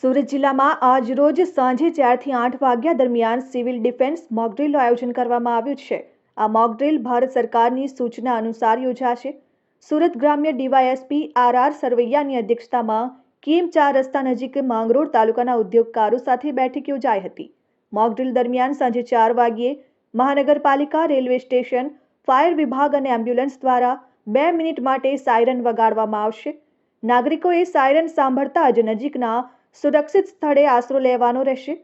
સુરત જિલ્લામાં આજ રોજ સાંજે ચારથી આઠ વાગ્યા દરમિયાન સિવિલ ડિફેન્સ મોકડ્રીલનું આયોજન કરવામાં આવ્યું છે. આ મોકડ્રીલ ભારત સરકારની સૂચના અનુસાર યોજાશે. સુરત ગ્રામ્ય ડીવાયએસપી આર આર સરવૈયાની અધ્યક્ષતામાં કીમ ચાર રસ્તા નજીક માંગરોળ તાલુકાના ઉદ્યોગકારો સાથે બેઠક યોજાઈ હતી. મોકડ્રીલ દરમિયાન સાંજે ચાર વાગ્યે મહાનગરપાલિકા, રેલવે સ્ટેશન, ફાયર વિભાગ અને એમ્બ્યુલન્સ દ્વારા બે મિનિટ માટે સાયરન વગાડવામાં આવશે. નાગરિકોએ સાયરન સાંભળતા જ નજીકના સુરક્ષિત સ્થળે આશરો લેવાનો રહેશે.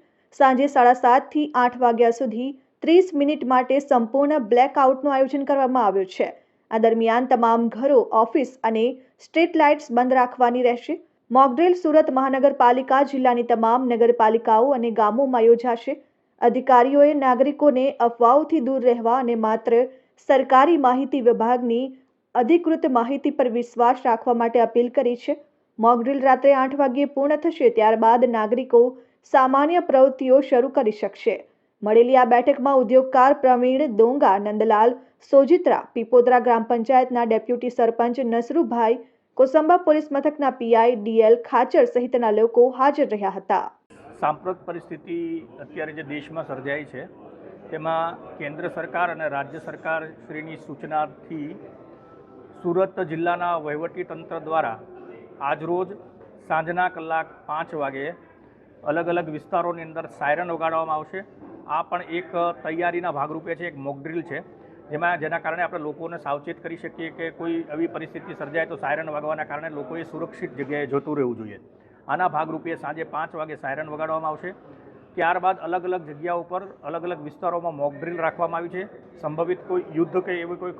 સાંજે સાડા સાતથી આઠ વાગ્યા સુધી ત્રીસ મિનિટ માટે સંપૂર્ણ બ્લેકઆઉટનું આયોજન કરવામાં આવ્યું છે. આ દરમિયાન તમામ ઘરો, ઓફિસ અને સ્ટ્રીટ લાઇટ્સ બંધ રાખવાની રહેશે. મોકડ્રીલ સુરત મહાનગરપાલિકા જિલ્લાની તમામ નગરપાલિકાઓ અને ગામોમાં યોજાશે. અધિકારીઓએ નાગરિકોને અફવાઓથી દૂર રહેવા અને માત્ર સરકારી માહિતી વિભાગની અધિકૃત માહિતી પર વિશ્વાસ રાખવા માટે અપીલ કરી છે. મોકડ્રીલ રાત્રે આઠ વાગ્યે પૂર્ણ થશે ત્યારબાદ નાગરિકો સામાન્ય પ્રવૃત્તિઓ શરૂ કરી શકશે. મળેલી આ બેઠકમાં ઉદ્યોગકાર પ્રવીણ દોંગા, નંદલાલ સોજિત્રા, પીપોદરા ગ્રામ પંચાયતના ડેપ્યુટી સરપંચ નસરુભાઈ, કોસંબા પોલીસ મથકના પીઆઈ ડીએલ ખાચર સહિતના લોકો હાજર રહ્યા હતા. સાંપ્રત પરિસ્થિતિ અત્યારે જે દેશમાં સર્જાઈ છે, તેમાં કેન્દ્ર સરકાર અને રાજ્ય સરકાર શ્રીની સૂચનાથી સુરત જિલ્લાના વહીવટી તંત્ર દ્વારા આજરોજ સાંજના કલાક પાંચ વાગે અલગ અલગ વિસ્તારોની અંદર સાયરન વગાડવામાં આવશે. આ પણ એક તૈયારીના ભાગરૂપે છે, એક મોકડ્રીલ છે, જેમાં જેના કારણે આપણે લોકોને સાવચેત કરી શકીએ કે કોઈ આવી પરિસ્થિતિ સર્જાય તો સાયરન વાગવાના કારણે લોકોએ સુરક્ષિત જગ્યાએ જતું રહેવું જોઈએ. આના ભાગરૂપે સાંજે પાંચ વાગે સાયરન વગાડવામાં આવશે. ત્યારબાદ અલગ અલગ જગ્યાઓ ઉપર અલગ અલગ વિસ્તારોમાં મોક ડ્રીલ રાખવામાં આવી છે. સંભવિત કોઈ યુદ્ધ કે એવી કોઈ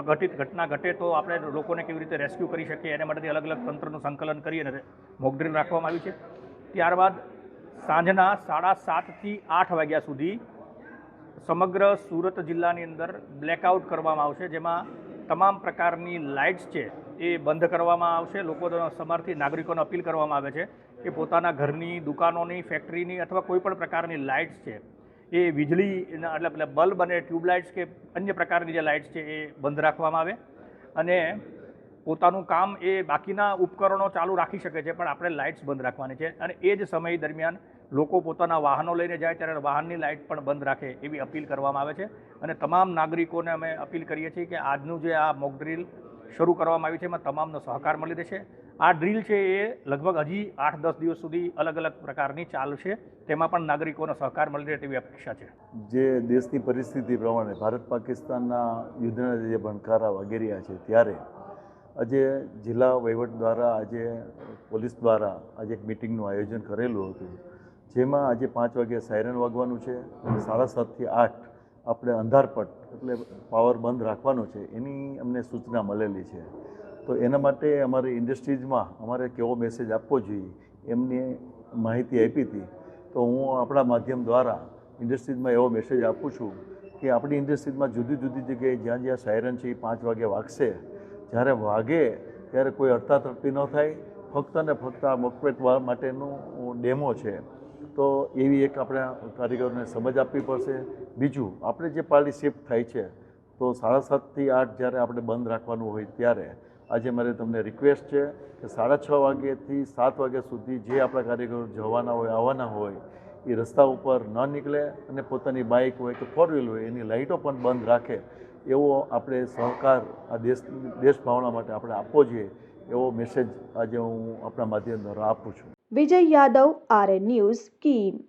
અઘટિત ઘટના ઘટે તો આપણે લોકોને કેવી રીતે રેસ્ક્યુ કરી શકીએ એના માટેથી અલગ અલગ તંત્રનું સંકલન કરી અને મોક ડ્રીલ રાખવામાં આવી છે. ત્યારબાદ સાંજના સાડા સાતથી આઠ વાગ્યા સુધી સમગ્ર સુરત જિલ્લાની અંદર બ્લેકઆઉટ કરવામાં આવશે, જેમાં તમામ પ્રકારની લાઇટ્સ છે એ બંધ કરવામાં આવશે. લોકો સમારથી નાગરિકોને અપીલ કરવામાં આવે છે કે પોતાના ઘરની, દુકાનોની, ફેક્ટરીની અથવા કોઈપણ પ્રકારની લાઇટ્સ છે એ વીજળી એટલે એટલે બલ્બ અને ટ્યુબલાઇટ્સ કે અન્ય પ્રકારની જે લાઇટ્સ છે એ બંધ રાખવામાં આવે અને પોતાનું કામ એ બાકીના ઉપકરણો ચાલુ રાખી શકે છે, પણ આપણે લાઇટ્સ બંધ રાખવાની છે અને એ જ સમય દરમિયાન લોકો પોતાના વાહનો લઈને જાય ત્યારે વાહનની લાઇટ પણ બંધ રાખે એવી અપીલ કરવામાં આવે છે. અને તમામ નાગરિકોને અમે અપીલ કરીએ છીએ કે આજનું જે આ મોક ડ્રીલ શરૂ કરવામાં આવી છે, એમાં તમામનો સહકાર મળી રહેશે. આ ડ્રીલ છે એ લગભગ હજી આઠ દસ દિવસ સુધી અલગ અલગ પ્રકારની ચાલશે, તેમાં પણ નાગરિકોનો સહકાર મળી રહે તેવી અપેક્ષા છે. જે દેશની પરિસ્થિતિ પ્રમાણે ભારત પાકિસ્તાનના યુદ્ધના જે ભણકારા વગેરે છે, ત્યારે આજે જિલ્લા વહીવટ દ્વારા, આજે પોલીસ દ્વારા આજે એક મિટિંગનું આયોજન કરેલું હતું. જેમાં આજે પાંચ વાગ્યા સાયરન વાગવાનું છે અને સાડા સાતથી આઠ આપણે અંધારપટ એટલે પાવર બંધ રાખવાનો છે, એની અમને સૂચના મળેલી છે. તો એના માટે અમારી ઇન્ડસ્ટ્રીઝમાં અમારે કેવો મેસેજ આપવો જોઈએ એમની માહિતી આપી હતી. તો હું આપણા માધ્યમ દ્વારા ઇન્ડસ્ટ્રીઝમાં એવો મેસેજ આપું છું કે આપણી ઇન્ડસ્ટ્રીઝમાં જુદી જુદી જગ્યાએ જ્યાં જ્યાં સાયરન છે એ પાંચ વાગે વાગશે. જ્યારે વાગે ત્યારે કોઈ અડતાતડતી ન થાય, ફક્ત ને ફક્ત આ મોકપેટ માટેનું ડેમો છે. તો એવી એક આપણે કારીગરોને સમજ આપવી પડશે. બીજું, આપણે જે પાર્ટી શિફ્ટ થાય છે, તો સાડા સાતથી આઠ જ્યારે આપણે બંધ રાખવાનું હોય ત્યારે આજે મારે તમને રિક્વેસ્ટ છે કે સાડા છ વાગ્યાથી સાત વાગ્યા સુધી જે આપણા કારીગરો જવાના હોય, આવવાના હોય, એ રસ્તા ઉપર ન નીકળે અને પોતાની બાઇક હોય કે ફોર વ્હીલ હોય, એની લાઇટો પણ બંધ રાખે, એવો આપણે સહકાર આ દેશ દેશ ભાવના માટે આપણે આપવો જોઈએ, એવો મેસેજ આજે હું આપણા માધ્યમ દ્વારા આપું છું. Vijay Yadav RN news Kim.